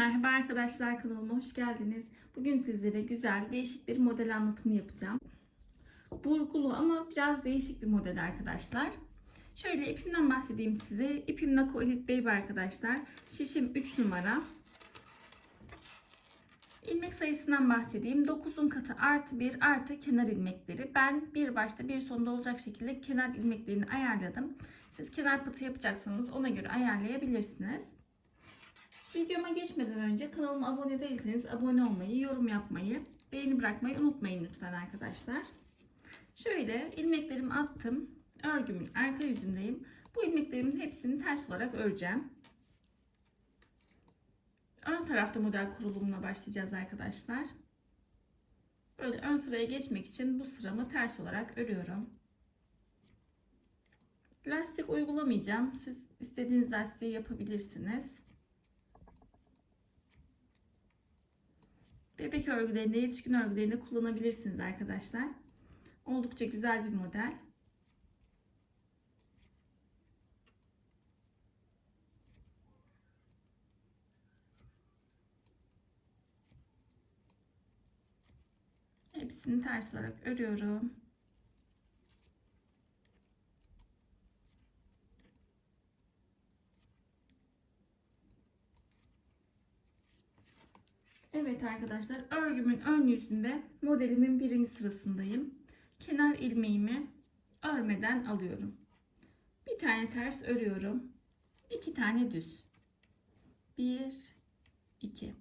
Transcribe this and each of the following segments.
Merhaba arkadaşlar kanalıma hoş geldiniz. Bugün sizlere güzel değişik bir model anlatımı yapacağım. Burgulu ama biraz değişik bir model arkadaşlar. Şöyle ipimden bahsedeyim size. İpim Nako Elite Baby arkadaşlar. Şişim 3 numara. İlmek sayısından bahsedeyim. 9'un katı artı 1 artı kenar ilmekleri. Ben bir başta bir sonda olacak şekilde kenar ilmeklerini ayarladım. Siz kenar patı yapacaksanız ona göre ayarlayabilirsiniz. Videoma geçmeden önce kanalıma abone değilseniz abone olmayı, yorum yapmayı, beğeni bırakmayı unutmayın lütfen arkadaşlar. Şöyle ilmeklerimi attım. Örgümün arka yüzündeyim. Bu ilmeklerimin hepsini ters olarak öreceğim. Ön tarafta model kurulumuna başlayacağız arkadaşlar. Böyle ön sıraya geçmek için bu sıramı ters olarak örüyorum. Lastik uygulamayacağım. Siz istediğiniz lastiği yapabilirsiniz. Bebek örgülerinde, yetişkin örgülerinde kullanabilirsiniz arkadaşlar. Oldukça güzel bir model. Hepsini ters olarak örüyorum. Evet arkadaşlar örgümün ön yüzünde modelimin birinci sırasındayım. Kenar ilmeğimi örmeden alıyorum. Bir tane ters örüyorum. iki tane düz. Bir, iki.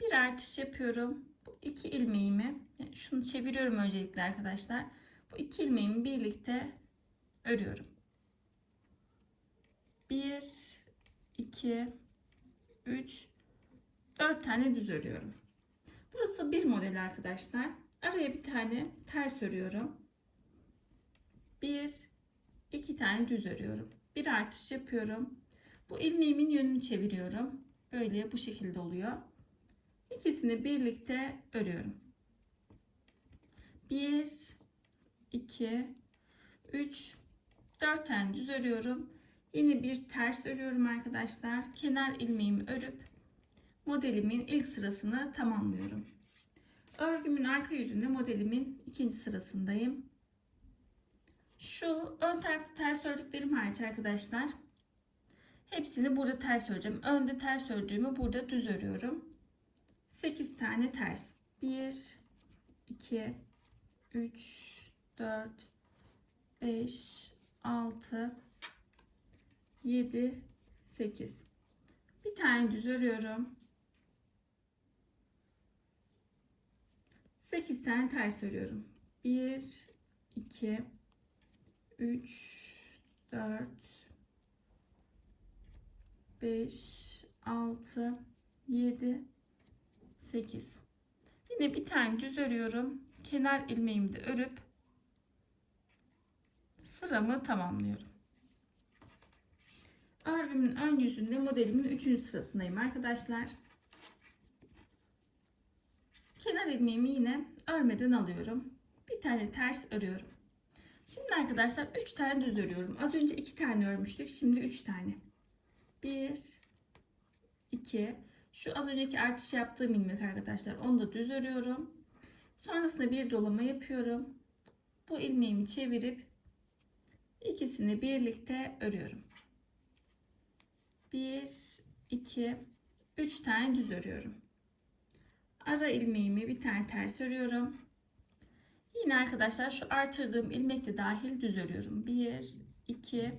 Bir artış yapıyorum. Bu iki ilmeğimi, yani şunu çeviriyorum öncelikle arkadaşlar. Bu iki ilmeğimi birlikte örüyorum. Bir, iki, üç, 4 tane düz örüyorum. Burası bir model arkadaşlar. Araya bir tane ters örüyorum. Bir, iki tane düz örüyorum. Bir artış yapıyorum. Bu ilmeğimin yönünü çeviriyorum. Böyle bu şekilde oluyor. İkisini birlikte örüyorum. Bir, iki, üç, dört tane düz örüyorum. Yine bir ters örüyorum arkadaşlar. Kenar ilmeğimi örüp modelimin ilk sırasını tamamlıyorum. Örgümün arka yüzünde modelimin ikinci sırasındayım. Şu ön tarafta ters ördüklerim hariç arkadaşlar. Hepsini burada ters öreceğim. Önde ters ördüğümü burada düz örüyorum. 8 tane ters. 1 2 3 4 5 6 7 8 bir tane düz örüyorum. 8 tane ters örüyorum. 1 2 3 4 5 6 7 8 Yine bir tane düz örüyorum. Kenar ilmeğimi de örüp sıramı tamamlıyorum. Örgümün ön yüzünde modelimin 3. sırasındayım arkadaşlar. Kenar ilmeğimi yine örmeden alıyorum. Bir tane ters örüyorum. Şimdi arkadaşlar 3 tane düz örüyorum. Az önce 2 tane örmüştük. Şimdi 3 tane. 1 2 Şu az önceki artış yaptığım ilmek arkadaşlar. Onu da düz örüyorum. Sonrasında bir dolama yapıyorum. Bu ilmeğimi çevirip ikisini birlikte örüyorum. 1 2 3 tane düz örüyorum ara ilmeğimi bir tane ters örüyorum. Yine arkadaşlar şu artırdığım ilmek de dahil düz örüyorum. 1 2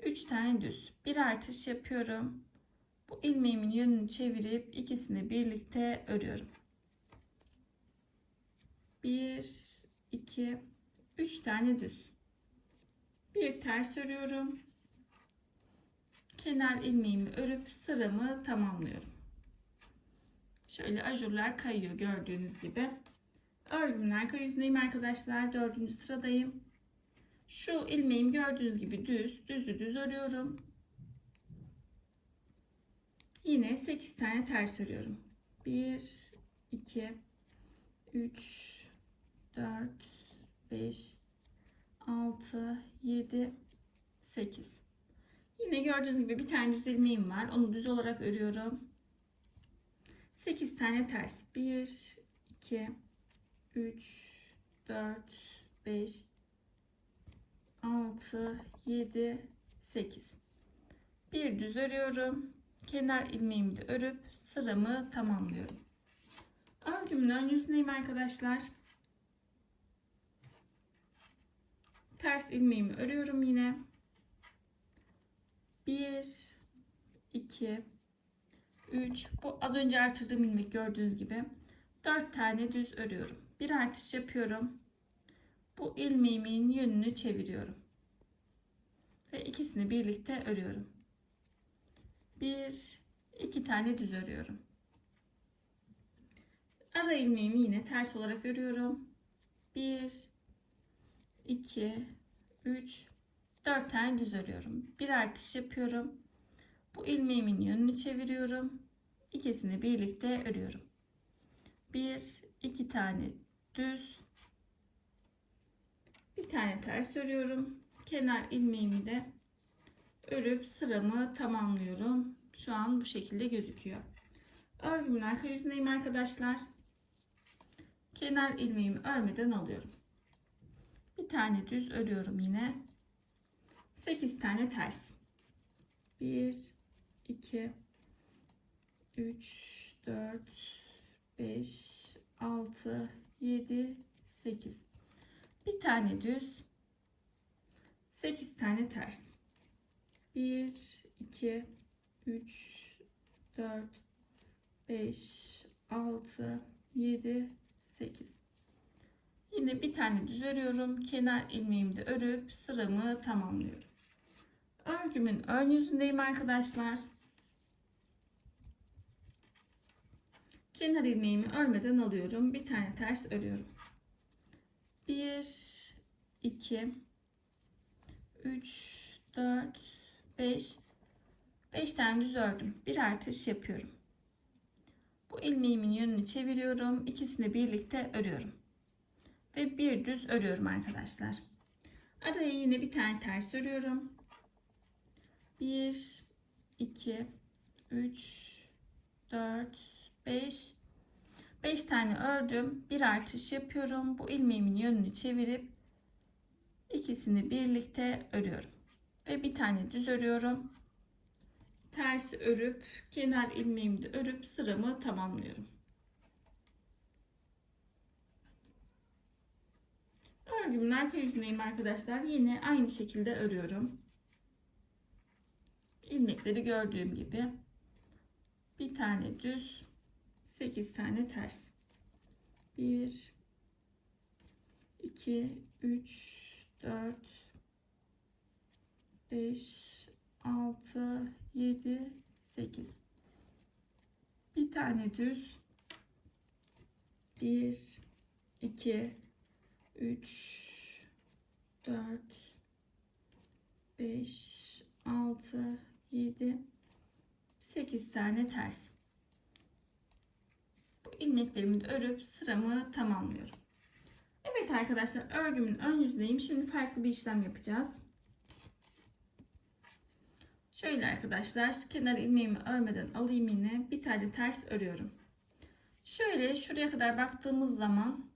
3 tane düz. Bir artış yapıyorum. Bu ilmeğimin yönünü çevirip ikisini birlikte örüyorum. 1 2 3 tane düz. Bir ters örüyorum. Kenar ilmeğimi örüp sıramı tamamlıyorum. Şöyle ajurlar kayıyor gördüğünüz gibi. Örgümün arka yüzündeyim arkadaşlar. Dördüncü sıradayım. Şu ilmeğim gördüğünüz gibi düz. Düzü düz örüyorum. Yine 8 tane ters örüyorum. 1, 2, 3, 4, 5, 6, 7, 8. Yine gördüğünüz gibi bir tane düz ilmeğim var. Onu düz olarak örüyorum. 8 tane ters. 1, 2, 3, 4, 5, 6, 7, 8. Bir düz örüyorum. Kenar ilmeğimi de örüp sıramı tamamlıyorum. Örgümün ön yüzündeyim arkadaşlar. Ters ilmeğimi örüyorum yine. 1 2 3 bu az önce artırdığım ilmek gördüğünüz gibi 4 tane düz örüyorum. Bir artış yapıyorum. Bu ilmeğimin yönünü çeviriyorum. Ve ikisini birlikte örüyorum. Bir, iki tane düz örüyorum. Ara ilmeğimi yine ters olarak örüyorum. Bir, iki, üç, dört tane düz örüyorum. Bir artış yapıyorum. Bu ilmeğimin yönünü çeviriyorum. İkisini birlikte örüyorum. Bir, iki tane düz, bir tane ters örüyorum. Kenar ilmeğimi de örüp sıramı tamamlıyorum. Şu an bu şekilde gözüküyor. Örgümün arka yüzündeyim arkadaşlar. Kenar ilmeğimi örmeden alıyorum. Bir tane düz örüyorum yine. 8 tane ters. 1 2 3 4 5 6 7 8 bir tane düz 8 tane ters. 1 2 3 4 5 6 7 8 yine bir tane düz örüyorum. Kenar ilmeğimi de örüp sıramı tamamlıyorum. Örgümün ön yüzündeyim arkadaşlar kenar ilmeğimi örmeden alıyorum bir tane ters örüyorum 1 2 3 4 5 5 tane düz ördüm. Bir artış yapıyorum. Bu ilmeğimin yönünü çeviriyorum. İkisini birlikte örüyorum. Ve bir düz örüyorum arkadaşlar. Araya yine bir tane ters örüyorum. 1 2 3 4 5 5 tane ördüm. Bir artış yapıyorum. Bu ilmeğimin yönünü çevirip ikisini birlikte örüyorum. Ve bir tane düz örüyorum. Tersi örüp kenar ilmeğimi de örüp sıramı tamamlıyorum. Örgümün arka yüzündeyim arkadaşlar. Yine aynı şekilde örüyorum. İlmekleri gördüğüm gibi bir tane düz 8 tane ters. 1 2 3 4 5 6 7 8 bir tane düz. 1 2 3 4 5 6 7 8 tane ters ilmeklerimi de örüp sıramı tamamlıyorum. Evet arkadaşlar örgümün ön yüzündeyim. Şimdi farklı bir işlem yapacağız. Şöyle arkadaşlar kenar ilmeğimi örmeden alayım yine bir tane ters örüyorum. Şöyle şuraya kadar baktığımız zaman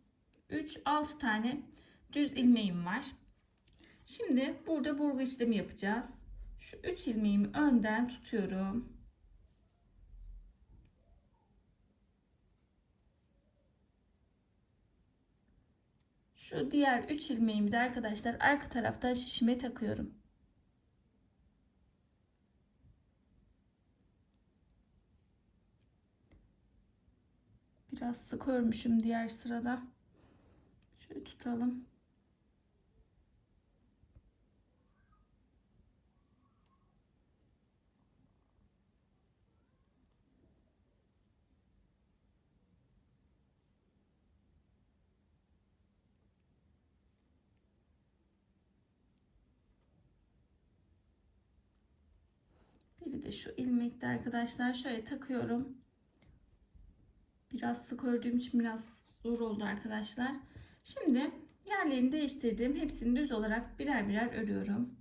3-6 tane düz ilmeğim var. Şimdi burada burgu işlemi yapacağız. Şu 3 ilmeğimi önden tutuyorum. Şu diğer 3 ilmeğimi de arkadaşlar arka taraftan şişime takıyorum. Biraz sık örmüşüm diğer sırada. Şöyle tutalım. şekilde şu ilmekte arkadaşlar şöyle takıyorum. Biraz sık ördüğüm için biraz zor oldu arkadaşlar. Şimdi yerlerini değiştirdim. Hepsini düz olarak birer birer örüyorum.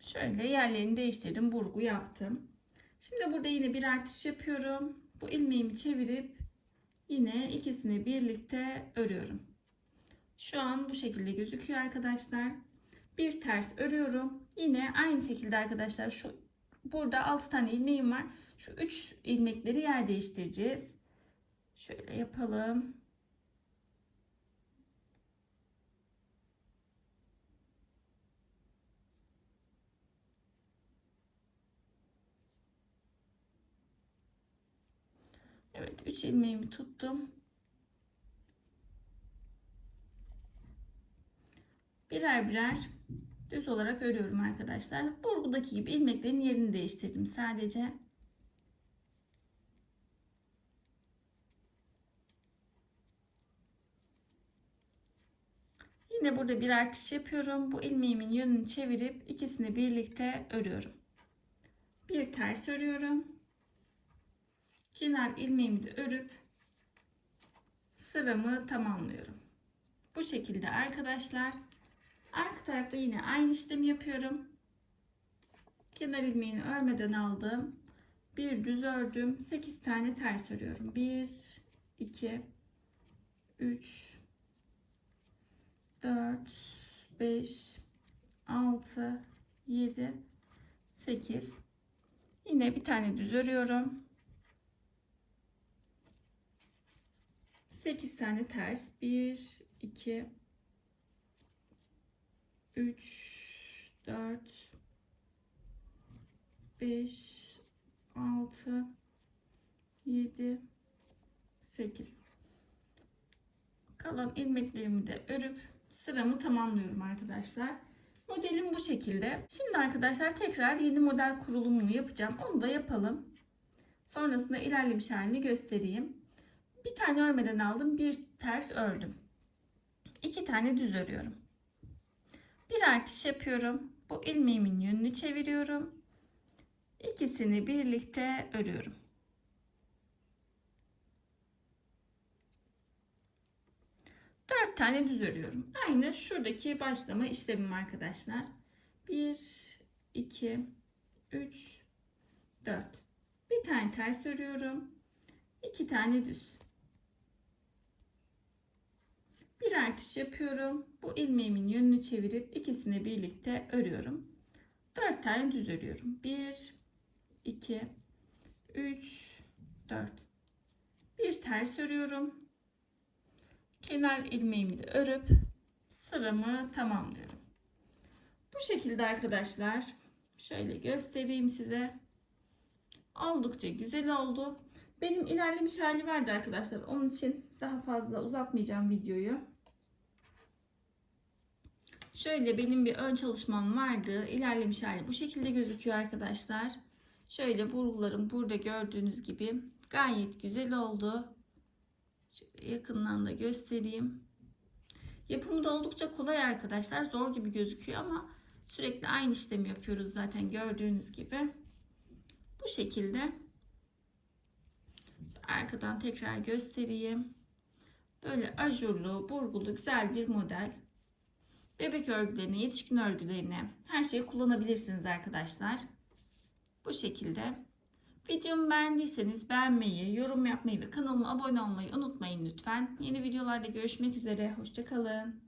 Şöyle yerlerini değiştirdim. Burgu yaptım. Şimdi burada yine bir artış yapıyorum. Bu ilmeğimi çevirip yine ikisini birlikte örüyorum. Şu an bu şekilde gözüküyor arkadaşlar. Bir ters örüyorum. Yine aynı şekilde arkadaşlar şu burada 6 tane ilmeğim var. Şu 3 ilmekleri yer değiştireceğiz. Şöyle yapalım. Evet 3 ilmeğimi tuttum. Birer birer düz olarak örüyorum arkadaşlar. Burgudaki gibi ilmeklerin yerini değiştirdim sadece. Yine burada bir artış yapıyorum. Bu ilmeğimin yönünü çevirip ikisini birlikte örüyorum. Bir ters örüyorum. Kenar ilmeğimi de örüp sıramı tamamlıyorum. Bu şekilde arkadaşlar. Arka tarafta yine aynı işlemi yapıyorum. Kenar ilmeğini örmeden aldım. Bir düz ördüm. 8 tane ters örüyorum. 1 2 3 4 5 6 7 8 Yine bir tane düz örüyorum. 8 tane ters. 1 2 3 4 5 6 7 8 kalan ilmeklerimi de örüp sıramı tamamlıyorum arkadaşlar. Modelim bu şekilde. Şimdi arkadaşlar tekrar yeni model kurulumunu yapacağım. Onu da yapalım. Sonrasında ilerlemiş halini göstereyim. Bir tane örmeden aldım. Bir ters ördüm. İki tane düz örüyorum. Bir artış yapıyorum. Bu ilmeğimin yönünü çeviriyorum. İkisini birlikte örüyorum. Dört tane düz örüyorum. Aynı şuradaki başlama işlemim arkadaşlar. 1, 2, 3, 4. Bir tane ters örüyorum. İki tane düz. Bir artış yapıyorum. Bu ilmeğimin yönünü çevirip ikisini birlikte örüyorum. 4 tane düz örüyorum. 1 2 3 4 Bir ters örüyorum. Kenar ilmeğimi de örüp sıramı tamamlıyorum. Bu şekilde arkadaşlar. Şöyle göstereyim size. Oldukça güzel oldu. Benim ilerlemiş hali vardı arkadaşlar. Onun için daha fazla uzatmayacağım videoyu. Şöyle benim bir ön çalışmam vardı. İlerlemiş hali bu şekilde gözüküyor arkadaşlar. Şöyle burgularım burada gördüğünüz gibi gayet güzel oldu. Şöyle yakından da göstereyim. Yapımı da oldukça kolay arkadaşlar. Zor gibi gözüküyor ama sürekli aynı işlemi yapıyoruz zaten gördüğünüz gibi. Bu şekilde arkadan tekrar göstereyim. Böyle ajurlu, burgulu güzel bir model. Bebek örgülerine, yetişkin örgülerine her şeyi kullanabilirsiniz arkadaşlar. Bu şekilde. Videomu beğendiyseniz beğenmeyi, yorum yapmayı ve kanalıma abone olmayı unutmayın lütfen. Yeni videolarda görüşmek üzere. Hoşçakalın.